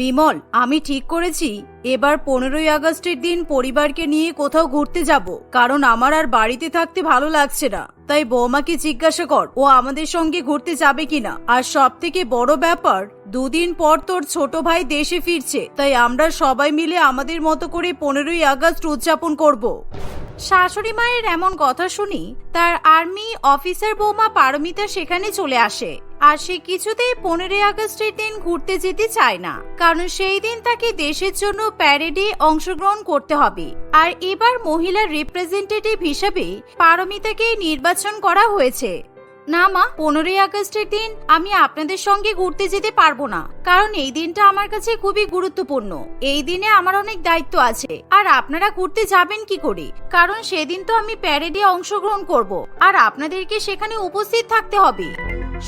বিমল, আমি ঠিক করেছি। এবার পনেরোই আগস্টের দিন পরিবারকে নিয়ে কোথাও ঘুরতে যাব, কারণ আমার আর বাড়িতে থাকতে ভালো লাগছে না। তাই বৌমাকে জিজ্ঞাসা কর, ও আমাদের সঙ্গে ঘুরতে যাবে কিনা। আর সব থেকে বড় ব্যাপার, দুদিন পর তোর ছোট ভাই দেশে ফিরছে, তাই আমরা সবাই মিলে আমাদের মতো করে পনেরোই আগস্ট উদযাপন করব। শাশুড়ি মায়ের এমন কথা শুনি, তার আর্মি অফিসার বৌমা পারমিতা সেখানে চলে আসে। আর সে কিছুতেই পনেরোই আগস্টের দিন ঘুরতে যেতে চায় না, কারণ সেই দিন তাকে দেশের জন্য প্যারেডে অংশগ্রহণ করতে হবে। আর এবার মহিলা রিপ্রেজেন্টেটিভ হিসেবে পারমিতাকে নির্বাচন করা হয়েছে। না মা, পনেরোই আগস্টের দিন আমি আপনাদের সঙ্গে ঘুরতে যেতে পারব না, কারণ এই দিনটা আমার কাছে খুবই গুরুত্বপূর্ণ। এই দিনে আমার অনেক দায়িত্ব আছে, আর আপনারা ঘুরতে যাবেন কি করে? কারণ সেদিন তো আমি প্যারেডে অংশগ্রহণ করব, আর আপনাদেরকে সেখানে উপস্থিত থাকতে হবে।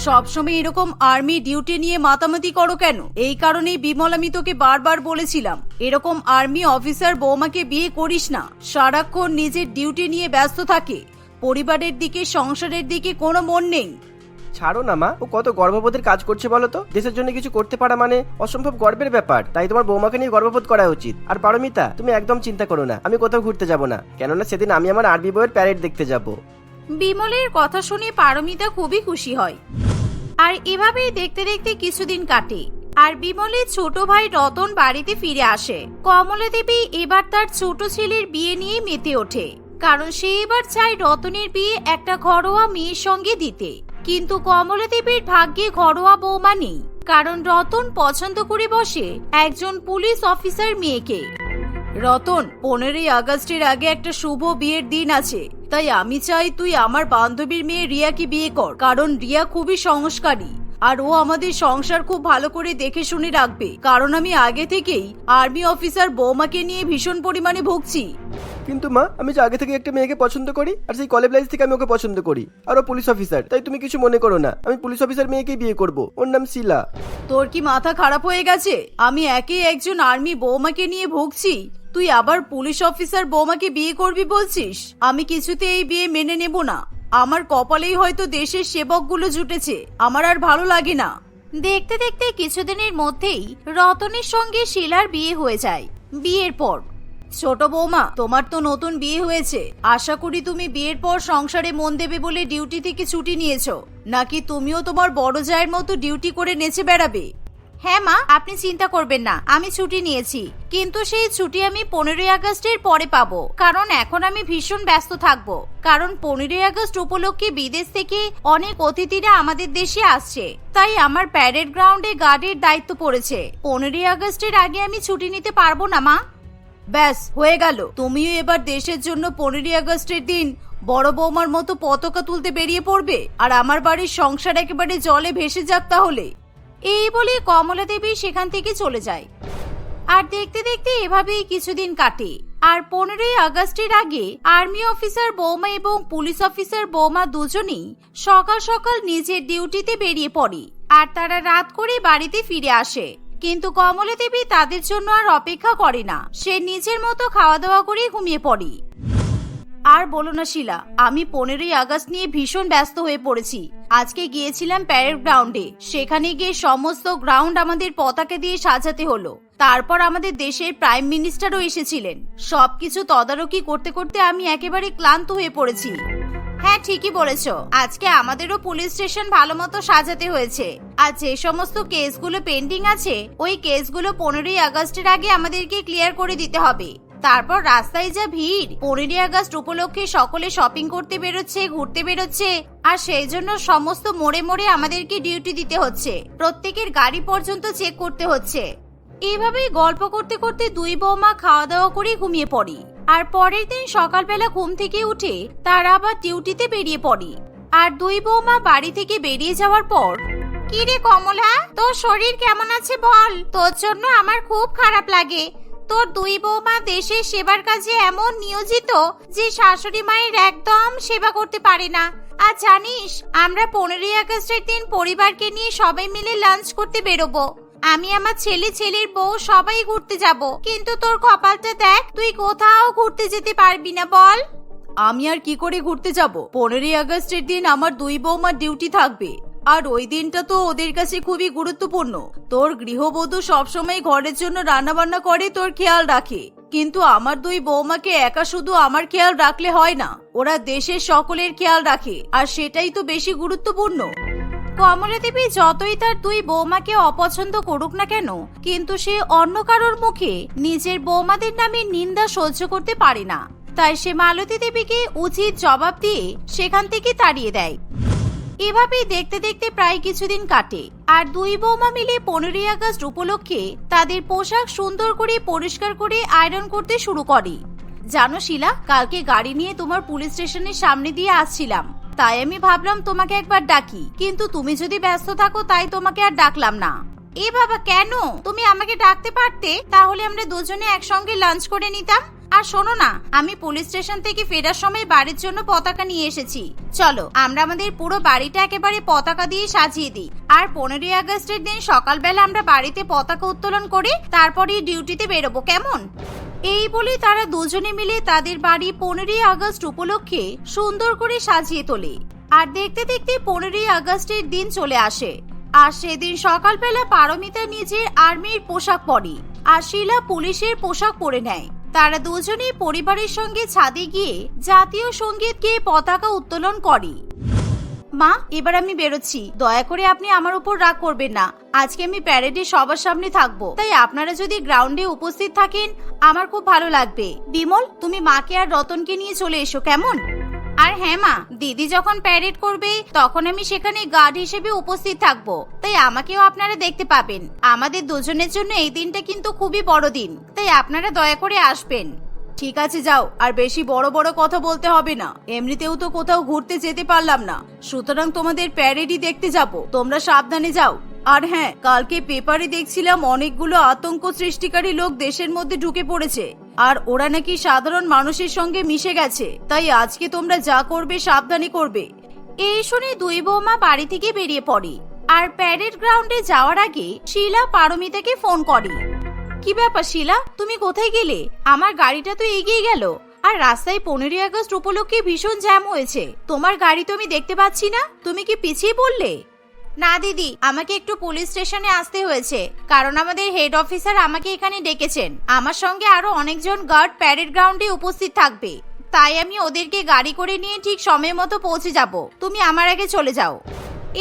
সবসময় এরকম আর্মি ডিউটি নিয়ে মাতামাতি করো কেন? এই কারণেই বিমল আমি তোকে বারবার বলেছিলাম, এরকম আর্মি অফিসার বৌমাকে বিয়ে করিস না। সারাক্ষণ নিজের ডিউটি নিয়ে ব্যস্ত থাকে। পরিবারের দিকে সংসারের দিকে কোনো মন নেই। ছাড়ো না মা। ও কত গর্ববোধের কাজ করছে বলো তো? দেশের জন্য কিছু করতে পারা মানে অসম্ভব গর্বের ব্যাপার। তাই তোমার বৌমাকে নিয়ে গর্ববোধ করা উচিত। আর পারমিতা তুমি একদম চিন্তা করো না। আমি কোথাও ঘুরতে যাব না। কেননা সেদিন আমি আমার আরবি বইয়ের প্যারেড দেখতে যাব। বিমলের কথা শুনে পারমিতা খুবই খুশি হয়। আর এভাবেই দেখতে দেখতে কিছুদিন কাটে। আর বিমলের ছোট ভাই রতন বাড়িতে ফিরে আসে। কমলা দেবী এবার তার ছোট ছেলের বিয়ে নিয়ে মেতে ওঠে। কারণ সে এবার চায় রতনের বিয়ে একটা ঘরোয়া মেয়ের সঙ্গে দিতে। কিন্তু কমলা দেবীর ভাগ্যে ঘরোয়া বৌমা নেই, কারণ রতন পছন্দ করে বসে একজন পুলিশ অফিসার মেয়েকে। রতন, পনেরোই আগস্টের আগে একটা শুভ বিয়ের দিন আছে, তাই আমি চাই তুই আমার বান্ধবীর মেয়ে রিয়াকে বিয়ে কর, কারণ রিয়া খুবই সংস্কারী, আর ও আমাদের সংসার খুব ভালো করে দেখে শুনে রাখবে, কারণ আমি আগে থেকেই আর্মি অফিসার বৌমাকে নিয়ে ভীষণ পরিমাণে ভুগছি। কিন্তু মা আমি যে আগে থেকে একটা মেয়েকে পছন্দ করি আর সেই কলেজ লাইফ থেকে আমি ওকে পছন্দ করি। আর ও পুলিশ অফিসার তাই তুমি কিছু মনে করো না। আমি পুলিশ অফিসার মেয়েকেই বিয়ে করব। ওর নাম শিলা। তোর কি মাথা খারাপ হয়ে গেছে? আমি একে একজন আর্মি বৌমাকে নিয়ে ভুগছি। তুই আবার পুলিশ অফিসার বৌমাকে বিয়ে করবি বলছিস? আমি কিছুতে এই বিয়ে মেনে নেব না। আমার কপালেই হয়তো দেশের সেবকগুলো জুটেছে। আমার আর ভালো লাগে না। দেখতে দেখতে কিছুদিনের মধ্যেই রতনের সঙ্গে শিলার বিয়ে হয়ে যায়। বিয়ের পর ছোট বৌমা, তোমার তো নতুন বিয়ে হয়েছে। আশা করি তুমি বিয়ের পর সংসারে মন দেবে বলে ডিউটি থেকে ছুটি নিয়েছো। নাকি তুমিও তোমার বড় জায়ের মতো ডিউটি করে নেচে বেড়াবে? হ্যাঁ মা, আপনি চিন্তা করবেন না, আমি ছুটি নিয়েছি। কিন্তু সেই ছুটি আমি পনেরোই আগস্টের পরে পাবো। কারণ এখন আমি ভীষণ ব্যস্ত থাকব। কারণ পনেরোই আগস্ট উপলক্ষে বিদেশ থেকে অনেক অতিথিরা আমাদের দেশে আসছে। তাই আমার প্যারেড গ্রাউন্ডে গার্ডের দায়িত্ব পড়েছে। পনেরোই আগস্টের আগে আমি ছুটি নিতে পারব না মা। ব্যাস, হয়ে গেল। তুমিও এবার দেশের জন্য পনেরোই আগস্টের দিন বড় বৌমার মতো পতাকা তুলতে বেরিয়ে পড়বে। আর আমার বাড়ির সংসার একেবারে জলে ভেসে যাক তাহলে। এই বলে কমলা দেবী সেখান থেকে চলে যায়। আর দেখতে দেখতে এভাবেই কিছুদিন কাটে। আর পনেরোই আগস্টের আগে আর্মি অফিসার বৌমা এবং পুলিশ অফিসার বৌমা দুজনেই সকাল সকাল নিজের ডিউটিতে বেরিয়ে পড়ে। আর তারা রাত করে বাড়িতে ফিরে আসে। কিন্তু কমলা দেবী তাদের জন্য আর অপেক্ষা করে না। সে নিজের মতো খাওয়া দাওয়া করে ঘুমিয়ে পড়ে। আর বলো না শিলা, আমি পনেরোই আগস্ট নিয়ে ভীষণ ব্যস্ত হয়ে পড়েছি। আজকে গিয়েছিলাম প্যারেড গ্রাউন্ডে। সেখানে গিয়ে সমস্ত গ্রাউন্ড আমাদের পতাকা দিয়ে সাজাতে হলো। তারপর আমাদের দেশের প্রাইম মিনিস্টারও এসেছিলেন। সবকিছু তদারকি করতে করতে আমি একেবারে ক্লান্ত হয়ে পড়েছি। হ্যাঁ ঠিকই বলেছ। আজকে আমাদেরও পুলিশ স্টেশন ভালো মতো সাজাতে হয়েছে। আর যে সমস্ত কেসগুলো পেন্ডিং আছে, ওই কেসগুলো পনেরোই আগস্টের আগে আমাদেরকে ক্লিয়ার করে দিতে হবে। তারপর রাস্তায় যা ভিড়, পনেরোই আগস্ট উপলক্ষে সকলে শপিং করতে বেরোচ্ছে, ঘুরতে বেরোচ্ছে, আর সেই জন্য সমস্ত মোড়ে মোড়ে আমাদেরকে ডিউটি দিতে হচ্ছে। প্রত্যেকের গাড়ি পর্যন্ত চেক করতে হচ্ছে। এভাবেই গল্প করতে করতে দুই বৌমা খাওয়া দাওয়া করে ঘুমিয়ে পড়ি। আর পরের দিন সকালবেলা ঘুম থেকে উঠে তারা আবার ডিউটিতে বেরিয়ে পড়ি। আর দুই বৌমা বাড়ি থেকে বেরিয়ে যাওয়ার পর, কিরে কমলা, তোর শরীর কেমন আছে বল? তোর জন্য আমার খুব খারাপ লাগে। তোর দুই বৌমা দেশের সেবার কাজে এমন নিয়োজিত যে শাশুড়ি মায়ের একদম সেবা করতে পারে না। আর জানিস, আমরা পনেরোই আগস্টের দিন পরিবারকে নিয়ে সবাই মিলে লাঞ্চ করতে বেরোবো। আমি আমার ছেলে, ছেলের বউ, সবাই ঘুরতে যাব। কিন্তু তোর কপালটা দেখ, তুই কোথাও ঘুরতে যেতে পারবি না, বল। আমি আর কি করে ঘুরতে যাব? পনেরোই আগস্টের দিন আমার দুই বৌমার ডিউটি থাকবে। আর ওই দিনটা তো ওদের কাছে খুবই গুরুত্বপূর্ণ। তোর গৃহবধূ সবসময় ঘরের জন্য রান্নাবান্না করে, তোর খেয়াল রাখে। কিন্তু আমার দুই বৌমাকে একা শুধু আমার খেয়াল রাখলে হয় না। ওরা দেশের সকলের খেয়াল রাখে, আর সেটাই তো বেশি গুরুত্বপূর্ণ। কমলা দেবী যতই তার দুই বৌমাকে অপছন্দ করুক না কেন, কিন্তু সে অন্য কারোর মুখে নিজের বৌমাদের নামে নিন্দা সহ্য করতে পারে না। তাই সে মালতী দেবীকে উচিত জবাব দিয়ে সেখান থেকে তাড়িয়ে দেয়। এভাবেই দেখতে দেখতে প্রায় কিছুদিন কাটে, আর দুই বৌমা মিলে পনেরোই আগস্ট উপলক্ষে তাদের পোশাক সুন্দর করে পরিষ্কার করে আয়রন করতে শুরু করে। জানো শিলা, কালকে গাড়ি নিয়ে তোমার পুলিশ স্টেশনের সামনে দিয়ে আসছিলাম। তাই আমি ভাবলাম তোমাকে একবার ডাকি। কিন্তু তুমি যদি ব্যস্ত থাকো, তাই তোমাকে আর ডাকলাম না। এ বাবা, কেন? তুমি আমাকে ডাকতে পারতে? তাহলে আমরা দুজনে একসঙ্গে লাঞ্চ করে নিতাম। আর শোনো না, আমি পুলিশ স্টেশন থেকে ফেরার সময় বাড়ির জন্য পতাকা নিয়ে এসেছি। চলো, আমরা আমাদের পুরো বাড়িটা একেবারে পতাকা দিয়ে সাজিয়ে দিই। আর পনেরোই আগস্টের দিন সকালবেলা আমরা বাড়িতে পতাকা উত্তোলন করে, তারপরেই ডিউটিতে বেরোবো, কেমন? এই বলে তারা দুজনে মিলে তাদের বাড়ি পনেরোই আগস্ট উপলক্ষে সুন্দর করে সাজিয়ে তোলে। আর দেখতে দেখতে পনেরোই আগস্টের দিন চলে আসে। আর সেদিন সকালবেলা পারমিতা নিজের আর্মির পোশাক পরে আর শিলা পুলিশের পোশাক পরে নেয়। তারা দুজনেই পরিবারের সঙ্গে ছাদে গিয়ে জাতীয় সংগীত গিয়ে পতাকা উত্তোলন করে। মা, এবার আমি বেরোচ্ছি। দয়া করে আপনি আমার উপর রাগ করবেন না। আজকে আমি প্যারেডে সবার সামনে থাকব। তাই আপনারা যদি গ্রাউন্ডে উপস্থিত থাকেন, আমার খুব ভালো লাগবে। বিমল, তুমি মাকে আর রতনকে নিয়ে চলে এসো, কেমন? আর হ্যাঁ মা, দিদি যখন প্যারেড করবে, তখন আমি সেখানে গার্ড হিসেবে উপস্থিত থাকব। তাই আমাকেও আপনারা দেখতে পাবেন। আমাদের দুজনের জন্য এই দিনটা কিন্তু খুবই বড় দিন তাই আপনারা দয়া করে আসবেন। ঠিক আছে, যাও। আর বেশি বড় বড় কথা বলতে হবে না। এমনিতেও তো কোথাও ঘুরতে যেতে পারলাম না। সুতরাং তোমাদের প্যারেডই দেখতে যাব। তোমরা সাবধানে যাও। আর হ্যাঁ কালকে পেপারে দেখছিলাম অনেকগুলো আতঙ্ক সৃষ্টিকারী লোক দেশের মধ্যে ঢুকে পড়েছে। আর ওরা নাকি সাধারণ মানুষের সঙ্গে মিশে গেছে। তাই আজকে তোমরা যা করবে সাবধানে করবে। এই শুনে দুই বৌমা বাড়ি থেকে বেরিয়ে পড়ে। আর প্যারেড গ্রাউন্ডে যাওয়ার আগে শিলা পারমিতাকে ফোন করে। কি ব্যাপার শিলা? তুমি কোথায় গেলে? আমার গাড়িটা তো এগিয়ে গেল। আর রাস্তায় পনেরোই আগস্ট উপলক্ষে ভীষণ জ্যাম হয়েছে। তোমার গাড়ি তো আমি দেখতে পাচ্ছি না। তুমি কি পিছিয়ে পড়লে? না, দিদি, আমাকে একটু পুলিশ স্টেশনে আসতে হয়েছে। কারণ আমাদের হেড অফিসার আমাকে এখানে ডেকেছেন। আমার সঙ্গে আরও অনেকজন গার্ড প্যারেড গ্রাউন্ডে উপস্থিত থাকবে। তাই আমি ওদেরকে গাড়ি করে নিয়ে ঠিক সময় মতো পৌঁছে যাব। তুমি আমার আগে চলে যাও।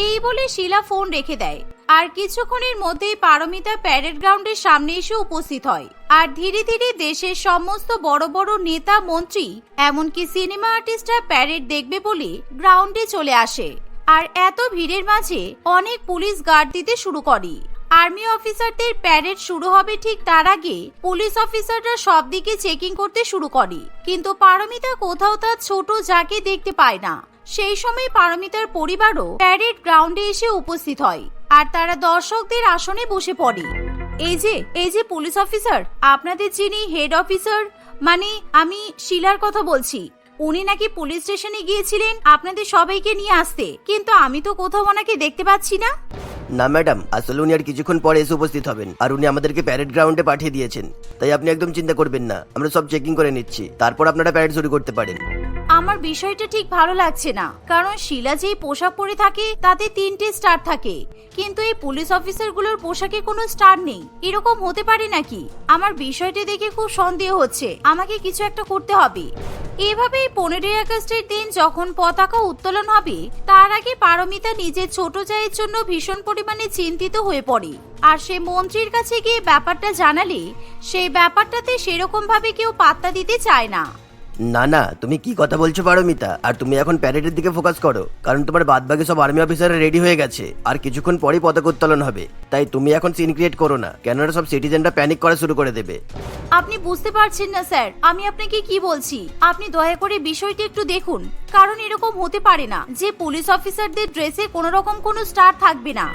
এই বলে শিলা ফোন রেখে দেয়। আর কিছুক্ষণের মধ্যেই পারমিতা প্যারেড গ্রাউন্ডের সামনে এসে উপস্থিত হয়। আর ধীরে ধীরে দেশের সমস্ত বড় বড় নেতা, মন্ত্রী, এমনকি সিনেমা আর্টিস্টরা প্যারেড দেখবে বলে গ্রাউন্ডে চলে আসে। আর এত ভিড়ের মাঝে অনেক পুলিশ গার্ড দিতে শুরু করে। আর্মি অফিসারদের প্যারেড শুরু হবে ঠিক তার আগে পুলিশ অফিসাররা সব দিকে চেকিং করতে শুরু করে। কিন্তু পারমিতা কোথাও তার ছোট যাকে দেখতে পায় না। সেই সময় পারমিতার পরিবারও প্যারেড গ্রাউন্ডে এসে উপস্থিত হয় আর তারা দর্শকদের আসনে বসে পড়ে। এই যে এই যে পুলিশ অফিসার, আপনাদের যিনি হেড অফিসার মানে আমি শিলার কথা বলছি, উনি নাকি পুলিশ স্টেশনে গিয়েছিলেন আপনাদের সবাইকে নিয়ে আসতে, কিন্তু আমি তো কোথাও ওনাকে দেখতে পাচ্ছি না। না, ম্যাডাম, আসলে উনি আর কিছুক্ষণ পরে এসে উপস্থিত হবেন, আর উনি আমাদেরকে প্যারেড গ্রাউন্ডে পাঠিয়ে দিয়েছেন, তাই আপনি একদম চিন্তা করবেন না, আমরা সব চেকিং করে নিচ্ছি, তারপর আপনারা প্যারেড শুরু করতে পারেন। আমার বিষয়টা ঠিক ভালো লাগছে না, কারণ শিলা যেই পোশাক পরে থাকে, তাতে তিনটে স্টার থাকে, কিন্তু এই পুলিশ অফিসারগুলোর পোশাকে কোনো স্টার নেই, এরকম হতে পারে নাকি? আমার বিষয়টা দেখে খুব সন্দেহ হচ্ছে, আমাকে কিছু একটা করতে হবে। এভাবেই পনেরোই আগস্টের দিন যখন পতাকা উত্তোলন হবে, তার আগে পারমিতা নিজের ছোট জায়ের জন্য ভীষণ পরিমাণে চিন্তিত হয়ে পড়ে। আর সে মন্ত্রীর কাছে গিয়ে ব্যাপারটা জানালে সেই ব্যাপারটাতে সেরকম ভাবে কেউ পাত্তা দিতে চায় না। না না তুমি কি কথা বলছো পারমিতা? আর তুমি এখন প্যারেডের দিকে ফোকাস করো কারণ তোমার বাদ বাকি সব আর্মি অফিসাররা রেডি হয়ে গেছে আর কিছুক্ষণ পরেই পতাকা উত্তোলন হবে। তাই তুমি এখন সিন ক্রিয়েট করো না কেননা সব সিটিজেনরা প্যানিক করা শুরু করে দেবে। আপনি বুঝতে পারছেন না স্যার। আমি আপনাকে কি বলছি? আপনি দয়া করে বিষয়টি একটু দেখুন কারণ এরকম হতে পারে না যে পুলিশ অফিসারদের ড্রেসে কোনো রকম কোনো স্টার থাকবে না।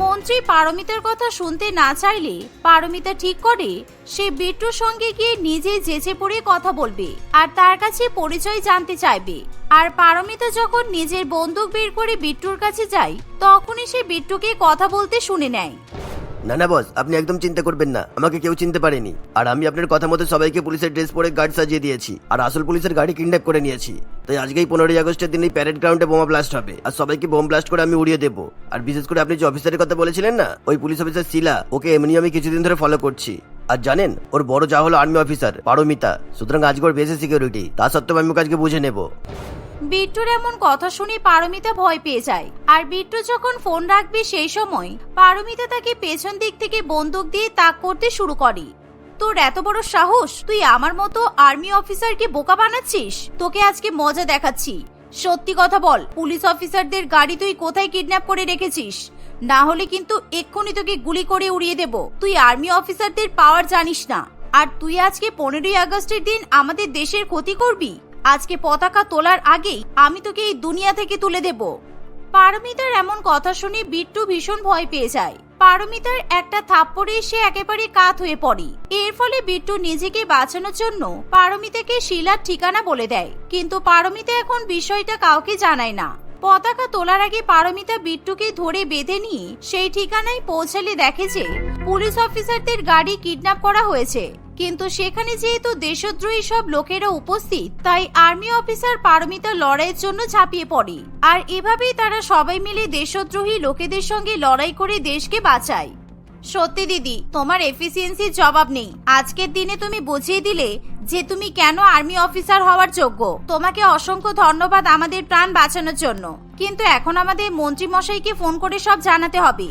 মন্ত্রী পারমিতার কথা শুনতে না চাইলে পারমিতা ঠিক করে সে বিট্টুর সঙ্গে গিয়ে নিজে জেচে পড়ে কথা বলবে আর তার কাছে পরিচয় জানতে চাইবে। আর পারমিতা যখন নিজের বন্দুক বের করে বিট্টুর কাছে যায়, তখনই সে বিট্টুকে কথা বলতে শুনে নেয়। না না বস আপনি একদম চিন্তা করবেন না। আমাকে কেউ চিনতে পারেনি। আর আমি আপনার কথা মতো সবাইকে পুলিশের ড্রেস পরে গার্ড সাজিয়ে দিয়েছি। আর আসল পুলিশের গাড়ি কিডন্যাপ করে নিয়েছি। তাই আজকেই পনেরোই আগস্টের দিন এই প্যারেড গ্রাউন্ডে বোমা ব্লাস্ট হবে। আর সবাইকে বোম ব্লাস্ট করে আমি উড়িয়ে দেবো। আর বিশেষ করে আপনি যে অফিসারের কথা বলেছিলেন না, ওই পুলিশ অফিসার শিলা, ওকে এমনি আমি কিছুদিন ধরে ফলো করছি। আর জানেন, ওর বড় যা হলো আর্মি অফিসার পারমিতা। সুতরাং আজকে ওর বেশি সিকিউরিটি তা সত্ত্বেও আমি ওকে আজকে বুঝে নেব। বিট্টুর এমন কথা শুনে পারমিতা ভয় পেয়ে যায়। আর বিট্টু যখন ফোন রাখবে সেই সময়, পারমিতা তাকে পেছন দিক থেকে বন্দুক দিয়ে তাক করতে শুরু করে। তোর এত বড় সাহস? তুই আমার মতো আর্মি অফিসারকে বোকা বানাচ্ছিস? তোকে আজকে মজা দেখাচ্ছি। সত্যি কথা বল, পুলিশ অফিসারদের গাড়ি তুই কোথায় কিডন্যাপ করে রেখেছিস? না হলে কিন্তু এক্ষুনি তোকে গুলি করে উড়িয়ে দেব। তুই আর্মি অফিসারদের পাওয়ার জানিস না। আর তুই আজকে পনেরোই আগস্টের দিন আমাদের দেশের ক্ষতি করবি? আজকে পতাকা তোলার আগেই আমি তোকে এই দুনিয়া থেকে তুলে দেব। পারমিতার এমন কথা শুনে বিট্টু ভীষণ ভয় পেয়ে যায়। পারমিতার একটা থাপ্পড়ে সে একেবারে কাত হয়ে পড়ে। এর ফলে বিট্টু নিজেকে বাঁচানোর জন্য পারমিতাকে শিলার ঠিকানা বলে দেয়। কিন্তু পারমিতা এখন বিষয়টা কাউকে জানায় না। পতাকা তোলার আগে পারমিতা বিট্টুকে ধরে বেঁধে নিয়ে সেই ঠিকানায় পৌঁছালে দেখে যে পুলিশ অফিসারদের গাড়ি কিডন্যাপ করা হয়েছে। কিন্তু সেখানে যেহেতু দেশদ্রোহী সব লোকেরা উপস্থিত, তাই আর্মি অফিসার পারমিতা লড়াইয়ের জন্য ঝাঁপিয়ে পড়ে। আর এভাবেই তারা সবাই মিলে দেশদ্রোহী লোকেদের সঙ্গে লড়াই করে দেশকে বাঁচায়। সত্যি দিদি, তোমার এফিসিয়েন্সির জবাব নেই। আজকের দিনে তুমি বুঝিয়ে দিলে যে তুমি কেন আর্মি অফিসার হওয়ার যোগ্য। তোমাকে অসংখ্য ধন্যবাদ আমাদের প্রাণ বাঁচানোর জন্য। কিন্তু এখন আমাদের মন্ত্রী মশাইকে ফোন করে সব জানাতে হবে।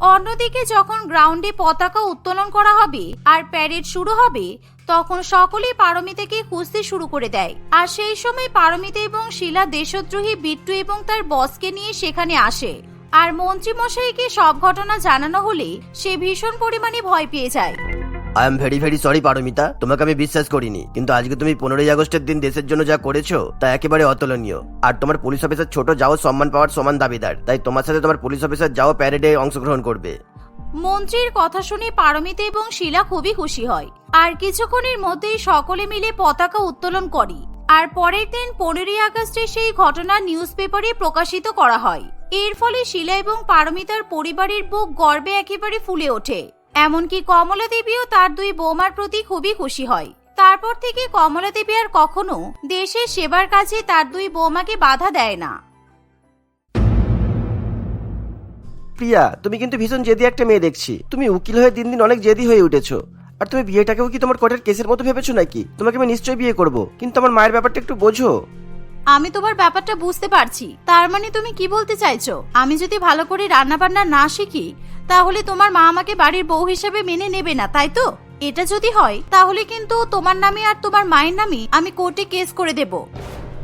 অন্যদিকে যখন গ্রাউন্ডে পতাকা উত্তোলন করা হবে আর প্যারেড শুরু হবে, তখন সকলেই পারমিতাকে খুঁজতে শুরু করে দেয়। আর সেই সময় পারমিতা এবং শিলা দেশদ্রোহী বিট্টু এবং তার বসকে নিয়ে সেখানে আসে। আর মন্ত্রী মশাইকে সব ঘটনা জানানো হলে সে ভীষণ পরিমাণে ভয় পেয়ে যায়। I am very very sorry Paramita তোমাকে আমি বিশ্বাস করিনি। কিন্তু আজকে তুমি পনেরোই আগস্টের দিন দেশের জন্য যা করেছ, তা একেবারে অতুলনীয়। আর তোমার পুলিশ অফিসার ছোট যাও সম্মান পাওয়ার সমান দাবিদার। তাই তোমার সাথে তোমার পুলিশ অফিসার যাও প্যারেডে অংশগ্রহণ করবে। মন্ত্রীর কথা শুনে পারমিতা এবং শিলা খুবই খুশি হয়। আর কিছুক্ষণের মধ্যেই সকলে মিলে পতাকা উত্তোলন করে। আর পরের দিন পনেরোই আগস্টে সেই ঘটনা নিউজ পেপারে প্রকাশিত করা হয়। এর ফলে শিলা এবং পারমিতার পরিবারের বুক গর্বে একেবারে ফুলে ওঠে। এমনকি কমলা দেবীও তার দুই বৌমার প্রতি খুবই খুশি হয়। তারপর থেকে কমলা দেবী আর কখনো দেশের সেবার কাজে তার দুই বৌমাকে বাধা দেয় না। প্রিয়া তুমি কিন্তু ভীষণ জেদি একটা মেয়ে দেখছি। তুমি উকিল হয়ে দিন দিন অনেক জেদি হয়ে উঠেছো। আর তুমি বিয়েটাকেও কি তোমার কোর্টের কেসের মতো ভেবেছো নাকি? তোমাকে আমি নিশ্চয়ই বিয়ে করব। কিন্তু আমার মায়ের ব্যাপারটা একটু বোঝো। আমি তোমার ব্যাপারটা বুঝতে পারছি। তার মানে তুমি কি বলতে চাইছো? আমি যদি ভালো করে রান্না বান্না না শিখি তাহলে তোমার মা আমাকে বাড়ির বউ হিসেবে মেনে নেবে না তাই তো? এটা যদি হয় তাহলে কিন্তু তোমার নামে আর তোমার মায়ের নামে আমি কোর্টে কেস করে দেব।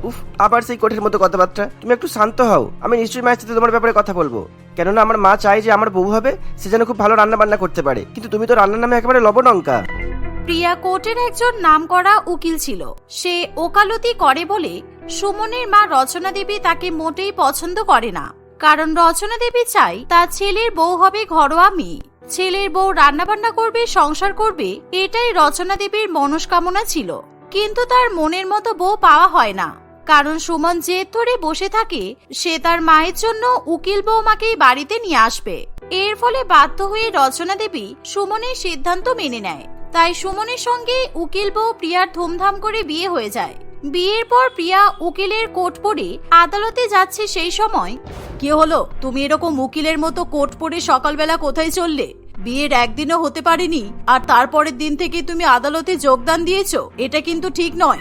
উফ আবার সেই কোর্টের মতো কথাবার্তা। তুমি একটু শান্ত হও। আমি নিশ্চয়ই মায়ের সাথে তোমার ব্যাপারে কথা বলব। কেননা আমার মা চায় যে আমার বউ হবে সে যেন খুব ভালো রান্না বান্না করতে পারে। কিন্তু তুমি তো রান্নার নামে একেবারে লবণঙ্কা। প্রিয়া কোর্টের একজন নামকরা উকিল ছিল। সে ওকালতি করে বলে সুমনের মা রচনা দেবী তাকে মোটেই পছন্দ করে না। কারণ রচনা দেবী চাই, তার ছেলের বউ হবে ঘরোয়া মেয়ে। ছেলের বউ রান্নাবান্না করবে, সংসার করবে, এটাই রচনা দেবীর মনস্কামনা ছিল। কিন্তু তার মনের মতো বউ পাওয়া হয় না। কারণ সুমন জেদ ধরে বসে থাকে, সে তার মায়ের জন্য উকিল বৌমাকেই বাড়িতে নিয়ে আসবে। এর ফলে বাধ্য হয়ে রচনা দেবী সুমনের সিদ্ধান্ত মেনে নেয়। তাই সুমনের সঙ্গে উকিল বউ প্রিয়ার ধুমধাম করে বিয়ে হয়ে যায়। বিয়ের পর প্রিয়া উকিলের কোট পরে আদালতে যাচ্ছে সেই সময়। কি হলো? তুমি এরকম উকিলের মতো কোট পরে সকালবেলা কোথায় চললে? বিয়ের একদিনও হতে পারেনি আর তারপরের দিন থেকে তুমি আদালতে যোগদান দিয়েছ এটা কিন্তু ঠিক নয়।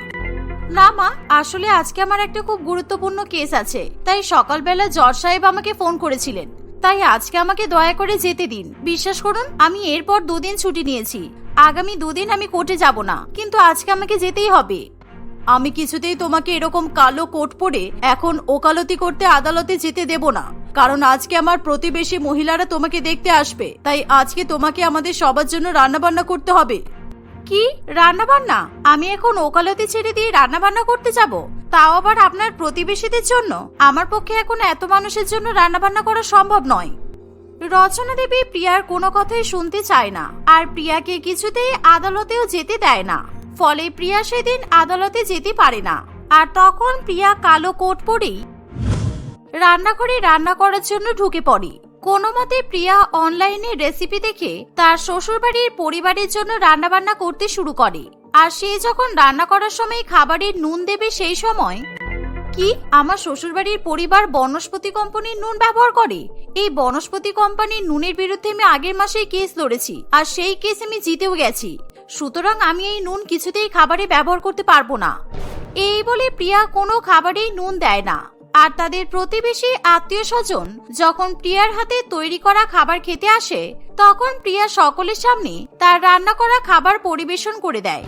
না মা আসলে আজকে আমার একটা খুব গুরুত্বপূর্ণ কেস আছে তাই সকালবেলা জজ সাহেব আমাকে ফোন করেছিলেন। তাই আজকে আমাকে দয়া করে যেতে দিন। বিশ্বাস করুন আমি এরপর দুদিন ছুটি নিয়েছি। আগামী দুদিন আমি কোর্টে যাব না কিন্তু আজকে আমাকে যেতেই হবে। আমি কিছুতেই তোমাকে এরকম কালো কোট পরে এখন ওকালতি করতে আদালতে যেতে দেব না। কারণ আজকে আমার প্রতিবেশী মহিলারা তোমাকে দেখতে আসবে। তাই আজকে তোমাকে আমাদের সবার জন্য রান্নাবান্না করতে হবে। কি? রান্না বান্না আমি এখন ওকালতি ছেড়ে দিয়ে রান্না বান্না করতে যাব? তাও আবার আপনার প্রতিবেশীদের জন্য? আমার পক্ষে এখন এত মানুষের জন্য রান্না বান্না করা সম্ভব নয়। রচনা দেবী প্রিয়ার কোনো কথাই শুনতে চায় না। আর প্রিয়াকে কিছুতেই আদালতেও যেতে দেয় না। ফলে প্রিয়া সেদিন আদালতে যেতে পারে না। আর তখন প্রিয়া কালো কোট পরেই রান্নাঘরে রান্না করার জন্য ঢুকে পড়ে। কোনো মতে প্রিয়া অনলাইনে রেসিপি দেখে তার শ্বশুরবাড়ির পরিবারের জন্য রান্নাবান্না করতে শুরু করে। আর সে যখন রান্না করার সময় খাবারের নুন দেবে সেই সময় কি আমার শ্বশুরবাড়ির পরিবার বনস্পতি কোম্পানির নুন ব্যবহার করে? এই বনস্পতি কোম্পানির নুনের বিরুদ্ধে আমি আগের মাসেই কেস লড়েছি। আর সেই কেস আমি জিতেও গেছি। সুতরাং আমি এই নুন কিছুতেই খাবারে ব্যবহার করতে পারব না। এই বলে প্রিয়া কোনো খাবারেই নুন দেয় না। আর তাদের প্রতিবেশী আত্মীয় স্বজন যখন প্রিয়ার হাতে তৈরি করা খাবার খেতে আসে, তখন প্রিয়া সকলের সামনে তার রান্না করা খাবার পরিবেশন করে দেয়।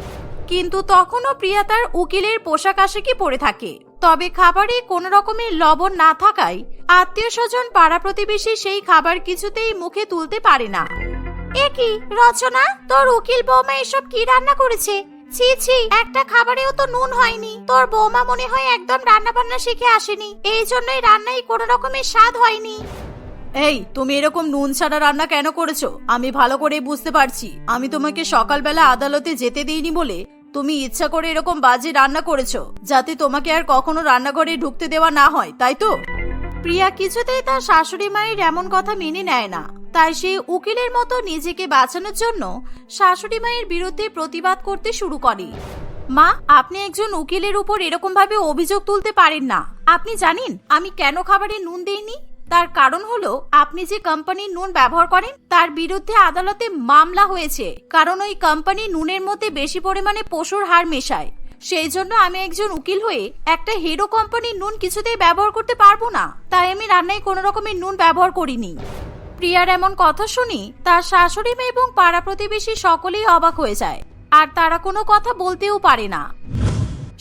কিন্তু তখনও প্রিয়া তার উকিলের পোশাক আশাকই পরে থাকে। তবে খাবারে কোনো রকমের লবণ না থাকায় আত্মীয় স্বজন পাড়া প্রতিবেশী সেই খাবার কিছুতেই মুখে তুলতে পারে না। এ রচনা? তোর উকিল বৌমা এসব কি রান্না করেছে? ছি ছি, একটা খাবারেও তো নুন হয়নি। তোর বৌমা মনে হয় একদম রান্না বান্না শিখে আসেনি। এই জন্যই রান্নায় কোনো রকমের স্বাদ হয়নি। এই, তুমি এরকম নুন ছাড়া রান্না কেন করেছ? আমি ভালো করে বুঝতে পারছি। আমি তোমাকে সকালবেলা আদালতে যেতে দিইনি বলে তুমি ইচ্ছা করে এরকম বাজে রান্না করেছ, যাতে তোমাকে আর কখনো রান্নাঘরে ঢুকতে দেওয়া না হয়, তাই তো? প্রিয়া কিছুতেই তার শাশুড়ি মায়ের এমন কথা মেনে নেয় না। তাই সে উকিলের মতো নিজেকে বাঁচানোর জন্য শাশুড়ি মায়ের বিরুদ্ধে প্রতিবাদ করতে শুরু করে। মা, আপনি একজন উকিলের উপর এরকম ভাবে অভিযোগ তুলতে পারেন না। আপনি জানেন, আমি কেন খাবারে নুন দেইনি? তার কারণ হলো, আপনি যে কোম্পানির নুন ব্যবহার করেন, তার বিরুদ্ধে আদালতে মামলা হয়েছে। কারণ ওই কোম্পানি নুনের মধ্যে বেশি পরিমাণে পশুর হাড় মেশায়। সেই জন্য আমি একজন উকিল হয়ে একটা হিরো কোম্পানির নুন কিছুতেই ব্যবহার করতে পারব না। তাই আমি রান্নায় কোনো রকমের নুন ব্যবহার করিনি। প্রিয়ার এমন কথা শুনি, তার শাশুড়ি মেয়ে এবং পাড়া প্রতিবেশী সকলেই অবাক হয়ে যায়, আর তারা কোনো কথা বলতেও পারে না।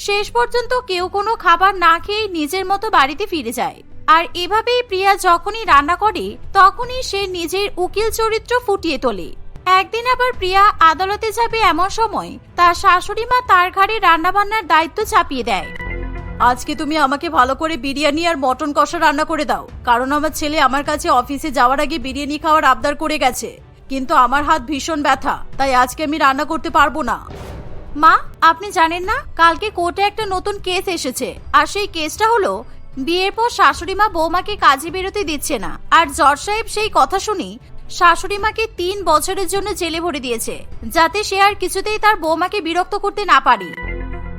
শেষ পর্যন্ত কেউ কোনো খাবার না খেয়ে নিজের মতো বাড়িতে ফিরে যায়, আর এভাবেই প্রিয়া যখনই রান্না করে, তখনই সে নিজের উকিল চরিত্র ফুটিয়ে তোলে। একদিন আবার প্রিয়া আদালতে যাবে এমন সময়। তার শাশুড়ি মা তার ঘাড়ে রান্নাবান্নার দায়িত্ব চাপিয়ে দেয়। আজকে তুমি আমাকে ভালো করে বিরিয়ানি আর মটন কষা রান্না করে দাও। কারণ আমার ছেলে আমার কাছে অফিসে যাওয়ার আগে বিরিয়ানি খাওয়ার আবদার করে গেছে। কিন্তু আমার হাত ভীষণ ব্যথা, তাই আজকে আমি রান্না করতে পারব না। মা, আপনি জানেন না, কালকে কোর্টে একটা নতুন কেস এসেছে। আর সেই কেসটা হলো, বিয়ের পর শাশুড়ি মা বৌমাকে কাজে বেরোতে দিচ্ছে না। আর জজ সাহেব সেই কথা শুনি শাশুড়ি মাকে তিন বছরের জন্য জেলে ভরে দিয়েছে, যাতে সে আর কিছুতেই তার বৌমাকে বিরক্ত করতে না পারি।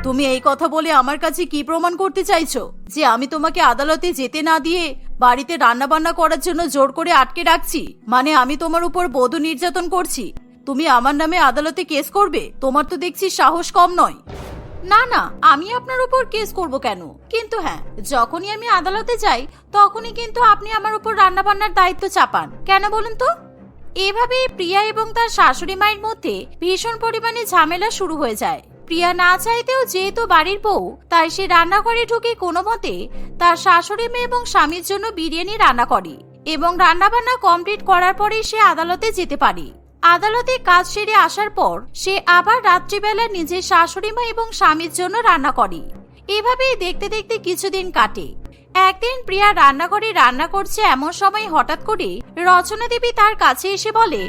তুমি এই কথা বলে আমার কাছে কি প্রমাণ করতে চাইছো? যে আমি তোমাকে আদালতে যেতে না দিয়ে বাড়িতে রান্না বান্না করার জন্য জোর করে আটকে রাখছি? মানে আমি তোমার উপর বধূ নির্যাতন করছি। তুমি আমার নামে আদালতে কেস করবে? তোমার তো দেখছি সাহস কম নয়। না না, আমি আপনার উপর কেস করব কেন? কিন্তু হ্যাঁ যখনই আমি আদালতে যাই, তখনই কিন্তু আপনি আমার উপর রান্না বান্নার দায়িত্ব চাপান। কেন বলুন তো? এভাবে প্রিয়া এবং তার শাশুড়ি মায়ের মধ্যে ভীষণ পরিমাণে ঝামেলা শুরু হয়ে যায়। প্রিয়া না চাইতেও যেহেতু বাড়ির বউ, তাই সে রান্নাঘরে ঢুকে কোনো মতে তার শাশুড়ি মেয়ে এবং স্বামীর জন্য বিরিয়ানি রান্না করে এবং রান্নাবান্না কমপ্লিট করার পরেই সে আদালতে যেতে পারে। আদালতে কাজ সেরে আসার পর সে আবার রাত্রিবেলা নিজের শাশুড়ি মা এবং স্বামীর জন্য রান্না করে। এভাবেই দেখতে দেখতে কিছুদিন কাটে। একদিন প্রিয়া রান্নাঘরে রান্না করছে এমন সময় হঠাৎ করে রচনা দেবী তার কাছে এসে বলে,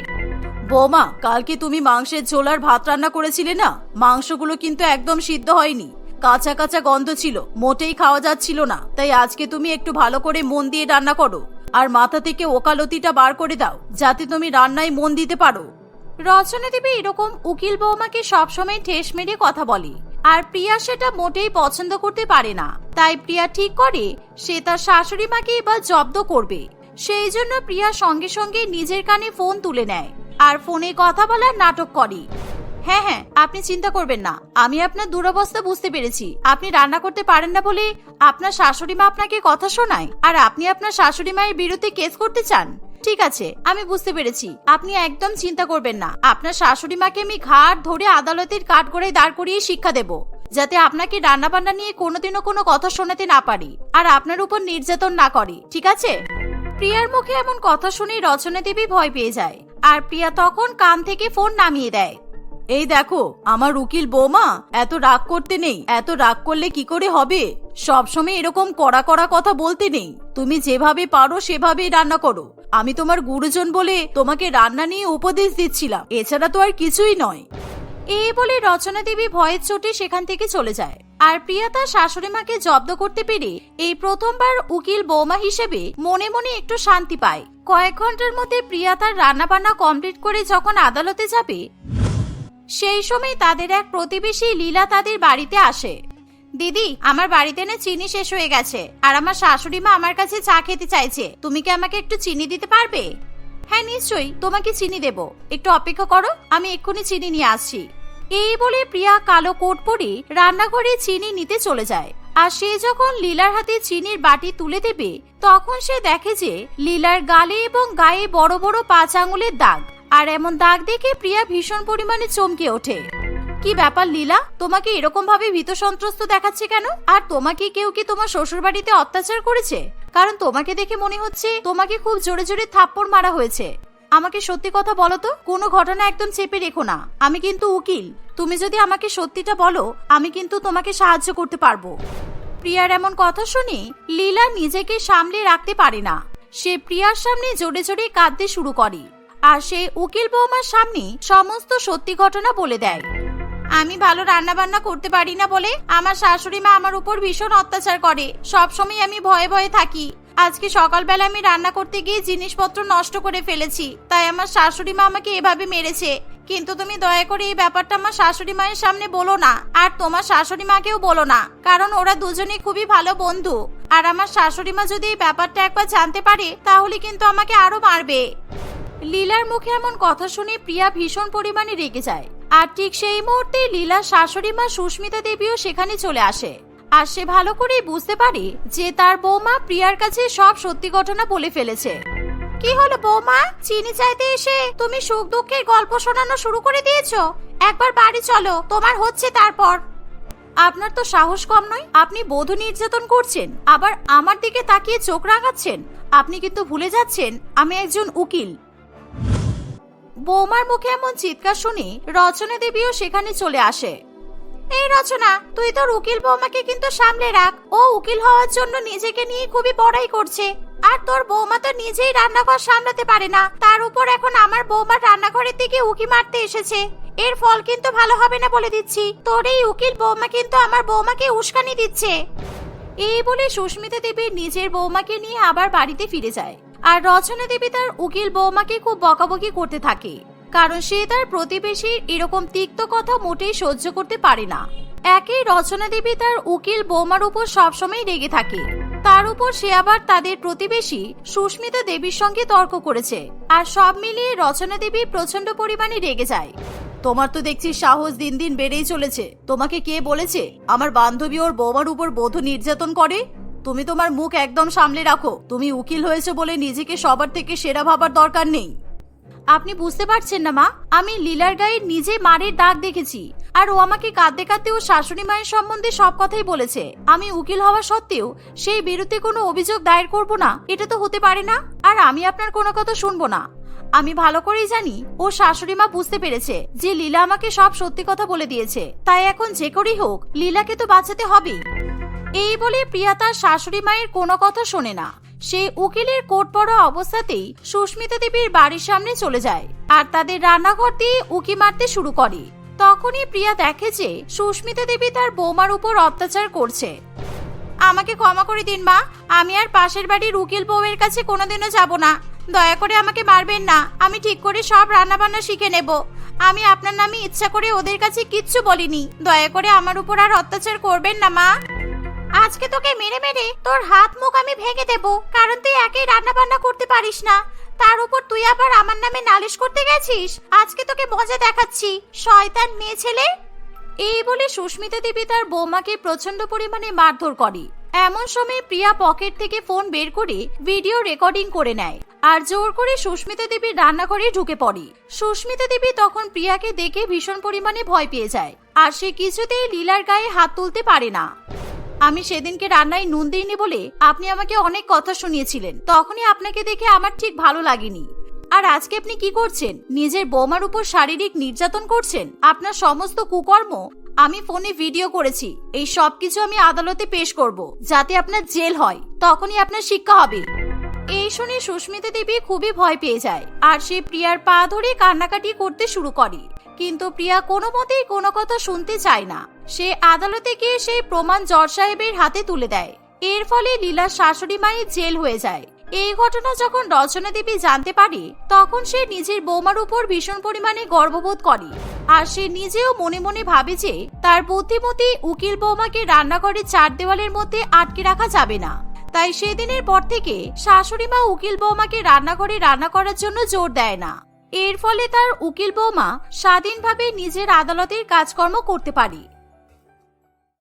বৌমা, কালকে তুমি মাংসের ঝোল আর ভাত রান্না করেছিলে না? মাংসগুলো কিন্তু একদম সিদ্ধ হয়নি। কাঁচা কাঁচা গন্ধ ছিল, মোটেই খাওয়া যাচ্ছিল না। তাই আজকে তুমি একটু ভালো করে মন দিয়ে রান্না করো। আর মাথা থেকে ওকালতিটা বার করে দাও, যাতে তুমি রান্নায় মন দিতে পারো। রচনা দেবী এরকম উকিল বৌমাকে সবসময় ঠেস মেরে কথা বলে, আর প্রিয়া সেটা মোটেই পছন্দ করতে পারে না। তাই প্রিয়া ঠিক করে, সে তার শাশুড়ি মাকে এবার জব্দ করবে। সেই জন্য প্রিয়া সঙ্গে সঙ্গে নিজের কানে ফোন তুলে নেয়, আর ফোনে কথা বলার নাটক করে। হ্যাঁ হ্যাঁ আপনি চিন্তা করবেন না। আমি আপনার দুরবস্থা বুঝতে পেরেছি। আপনি রান্না করতে পারেন না বলে আপনার শাশুড়ি মা আপনাকে কথা শোনায়, আর আপনি আপনার শাশুড়ি মায়ের বিরুদ্ধে কেস করতে চান। ঠিক আছে, আমি বুঝতে পেরেছি। আপনি একদম চিন্তা করবেন না। আপনার শাশুড়ি মাকে আমি ঘাট ধরে আদালতের কাঠগড়ায় দাঁড় করিয়ে শিক্ষা দেব, যাতে আপনাকে রান্না বান্না নিয়ে কোনোদিনও কোনো কথা শোনাতে না পারি, আর আপনার উপর নির্যাতন না করে। ঠিক আছে? প্রিয়ার মুখে এমন কথা শুনে রচনা দেবী ভয় পেয়ে যায়, আর প্রিয়া তখন কান থেকে ফোন নামিয়ে দেয়। এই দেখো, আমার উকিল বৌমা এত রাগ করতে নেই, এত রাগ করলে কি করে হবে? সবসময় এরকম কড়া কড়া কথা বলতে নেই। তুমি যেভাবে পারো সেভাবেই রান্না করো। আমি তোমার গুরুজন বলে তোমাকে রান্না নিয়ে উপদেশ দিচ্ছিলাম, এছাড়া তো আর কিছুই নয়। এই বলে রচনা দেবী ভয়ের চোটে সেখান থেকে চলে যায়। আর প্রিয়া তার শাশুড়ি মাকে জব্দ করতে পেরে এই প্রথমবার উকিল বৌমা হিসেবে মনে মনে একটু শান্তি পায়। কয়েক ঘণ্টার মধ্যে প্রিয়া তার রান্না বান্না কমপ্লিট করে যখন আদালতে যাবে সেই সময় তাদের এক প্রতিবেশী লীলা তাদের বাড়িতে আসে। দিদি, আমার বাড়িতে না চিনি শেষ হয়ে গেছে, আর আমার শাশুড়ি মা আমার কাছে চা খেতে চাইছে। তুমি কি আমাকে একটু চিনি দিতে পারবে? হ্যাঁ নিশ্চয়ই, তোমাকে চিনি দেব। একটু অপেক্ষা করো, আমি এক্ষুনি চিনি নিয়ে আসছি। এই বলে প্রিয়া কালো কোট পরে রান্নাঘরে চিনি নিতে চলে যায়। আর সে যখন লীলার হাতে চিনির বাটি তুলে দেবে, তখন সে দেখে যে লীলার গালে এবং গায়ে বড় বড় পাঁচ আঙুলের দাগ। আর এমন দাগ দেখে প্রিয়া ভীষণ পরিমাণে চমকে ওঠে। কি ব্যাপার লীলা? তোমাকে এরকম ভাবে ভীত সন্ত্রস্ত দেখাচ্ছে কেন? আর তোমাকে কেউ কি তোমার শ্বশুর বাড়িতে অত্যাচার করেছে? কারণ তোমাকে দেখে মনে হচ্ছে তোমাকে খুব জোরে জোরে থাপ্পড় মারা হয়েছে। আমাকে সত্যি কথা বলো তো, কোনো ঘটনা একদম চেপে রেখো না। আমি কিন্তু উকিল। তুমি যদি আমাকে সত্যিটা বলো, আমি কিন্তু তোমাকে সাহায্য করতে পারব। প্রিয়ার এমন কথা শুনে লীলা নিজেকে সামলে রাখতে পারে না। সে প্রিয়ার সামনে জোরে জোরে কাঁদতে শুরু করে। আর সে উকিল বৌমার সামনে সমস্ত সত্যি ঘটনা বলে দেয়। আমি ভালো রান্না বান্না করতে পারি না বলে আমার শাশুড়ি মা আমার উপর ভীষণ অত্যাচার করে। সব সময় আমি ভয়ে ভয়ে থাকি। আজকে সকালবেলা আমি রান্না করতে গিয়ে জিনিসপত্র নষ্ট করে ফেলেছি। তাই আমার শাশুড়ি মা আমাকে এভাবে মেরেছে। কিন্তু তুমি দয়া করে এই ব্যাপারটা আমার শাশুড়ি মায়ের সামনে বলো না। আর তোমার শাশুড়ি মাকেও বলো না। কারণ ওরা দুজনেই খুবই ভালো বন্ধু। আর আমার শাশুড়ি মা যদি এই ব্যাপারটা একবার জানতে পারে, তাহলে কিন্তু আমাকে আরও মারবে। লীলার মুখে এমন কথা শুনে প্রিয়া ভীষণ পরিমাণে রেগে যায়। আর ঠিক সেই মুহূর্তে লীলার শাশুড়ি মা সুস্মিতা দেবীও সেখানে চলে আসে। আর সে ভালো করেই বুঝতে পারে যে তার বৌমা প্রিয়ার কাছে সব সত্যি ঘটনা বলে ফেলেছে। কি হলো বৌমা? চিনি চাইতে এসে তুমি সুখ দুঃখের গল্প শোনানো শুরু করে দিয়েছ? একবার বাড়ি চলো, তোমার হচ্ছে তারপর। আপনার তো সাহস কম নয়, আপনি বধূ নির্যাতন করছেন, আবার আমার দিকে তাকিয়ে চোখ রাঙাচ্ছেন। আপনি কিন্তু ভুলে যাচ্ছেন, আমি একজন উকিল। বৌমার মুখে এমন চিৎকার শুনি রচনা দেবীও সেখানে চলে আসে। এই রচনা, তুই তোর উকিল বৌমাকে কিন্তু সামলে রাখ। ও উকিল হওয়ার জন্য নিজেকে নিয়ে খুবই বড়াই করছে। আর তোর বৌমা তো নিজেই রান্নাঘর সামলাতে পারে না। তার উপর এখন আমার বৌমা রান্নাঘরের দিকে উকি মারতে এসেছে। এর ফল কিন্তু ভালো হবে না বলে দিচ্ছি। তোর এই উকিল বৌমা কিন্তু আমার বৌমাকে উস্কানি দিচ্ছে। এই বলে সুস্মিতা দেবী নিজের বৌমাকে নিয়ে আবার বাড়িতে ফিরে যায়। আর রচনা দেবী তার উকিল বৌমাকে খুব বকাবকি করতে থাকে, কারণ সে তার প্রতিবেশীর এরকম তিক্ত কথা মোটেই সহ্য করতে পারে না। একই রচনা দেবী তার উকিল বৌমার উপর সবসময় রেগে থাকে। তার উপর সে আবার তাদের প্রতিবেশী সুস্মিতা দেবীর সঙ্গে তর্ক করেছে, আর সব মিলিয়ে রচনা দেবী প্রচণ্ড পরিমাণে রেগে যায়। তোমার তো দেখছি সাহস দিন দিন বেড়েই চলেছে। তোমাকে কে বলেছে? আমার বান্ধবী ওর বৌমার উপর বধূ নির্যাতন করে? তুমি তোমার মুখ একদম সামলে রাখো। তুমি উকিল হয়েছে বলে নিজেকে সবার থেকে সেরা ভাবার দরকার নেই। আপনি বুঝতে পারছেন না, মা। আমি লীলার গায়ে নিজে মারের দাগ দেখেছি। আর ও আমাকে কাঁদতে কাঁদতে ও শাশুড়ি মায়ের সম্বন্ধে সব কথাই বলেছে। আমি উকিল হওয়া সত্ত্বেও সেই বিরুদ্ধে কোনো অভিযোগ দায়ের করব না, এটা তো হতে পারে না। আর আমি আপনার কোনো কথা শুনব না। আমি ভালো করেই জানি ও শাশুড়ি মা বুঝতে পেরেছে যে লীলা আমাকে সব সত্যি কথা বলে দিয়েছে। তাই এখন যে করেই হোক, লীলাকে তো বাঁচাতে হবেই এই বলে প্রিয়া তার শাশুড়ি মায়ের কোনো কথা শোনে না। সে উকিলের কোট পড়া অবস্থাতেই সুস্মিতা দেবীর বাড়ির সামনে চলে যায় আর তাদের রান্নাঘর দিয়ে উকি মারতে শুরু করে। তখনই প্রিয়া দেখে যে সুস্মিতা দেবী তার বৌমার উপর অত্যাচার করছে। আমাকে ক্ষমা করে দিন, মা। আমি আর পাশের বাড়ির উকিল বউয়ের কাছে কোনোদিনও যাব না। দয়া করে আমাকে মারবেন না। আমি ঠিক করে সব রান্না বান্না শিখে নেব। আমি আপনার নামে ইচ্ছা করে ওদের কাছে কিচ্ছু বলিনি। দয়া করে আমার উপর আর অত্যাচার করবেন না, মা। আজকে তোকে মেরে মেরে তোর হাত মুখ আমি ভেঙে দেব, কারণ তুই একেই রান্না বান্না করতে পারিস না। তার উপর তুই আবার আমার নামে নালিশ করতে গেছিস? আজকে তোকে মজা দেখাচ্ছি, শয়তান মেয়ে ছেলে। এই বলে সুস্মিতা দেবী তার বৌমাকে প্রচণ্ড পরিমাণে মারধর করে। এমন সময় প্রিয়া পকেট থেকে ফোন বের করে ভিডিও রেকর্ডিং করে নেয় আর জোর করে সুস্মিতা দেবীর রান্নাঘরে ঢুকে পড়ে। সুস্মিতা দেবী তখন প্রিয়াকে দেখে ভীষণ পরিমাণে ভয় পেয়ে যায়, আর সে কিছুতেই লীলার গায়ে হাত তুলতে পারে না। আমি সেদিনকে রান্নায় নুন দিইনি বলে আপনি আমাকে অনেক কথা শুনিয়েছিলেন। তখনই আপনাকে দেখে আমার ঠিক ভালো লাগেনি। আর আজকে আপনি কি করছেন? নিজের বৌমার উপর শারীরিক নির্যাতন করছেন? আপনার সমস্ত কুকর্ম আমি ফোনে ভিডিও করেছি। এই সব কিছু আমি আদালতে পেশ করব, যাতে আপনার জেল হয়। তখনই আপনার শিক্ষা হবে। এই শুনে সুস্মিতা দেবী খুবই ভয় পেয়ে যায়। আর সে প্রিয়ার পা ধরে কান্নাকাটি করতে শুরু করে। কিন্তু প্রিয়া কোনো মতেই কোনো কথা শুনতে চায় না। সে আদালতে গিয়ে সেই প্রমাণ জজ সাহেবের হাতে তুলে দেয়। এর ফলে লীলার শাশুড়ি মায়ের জেল হয়ে যায়। এই ঘটনা যখন রচনা দেবী জানতে পারে, তখন সে নিজের বৌমার উপর ভীষণ পরিমাণে গর্ববোধ করে। আর সে নিজেও মনে মনে ভাবে যে, তার বুদ্ধিমতী উকিল বৌমাকে রান্নাঘরে চার দেওয়ালের মধ্যে আটকে রাখা যাবে না। তাই সেদিনের পর থেকে শাশুড়ি মা উকিল বৌমাকে রান্নাঘরে রান্না করার জন্য জোর দেয় না। এর ফলে তার উকিল বৌমা স্বাধীনভাবে নিজের আদালতের কাজকর্ম করতে পারে।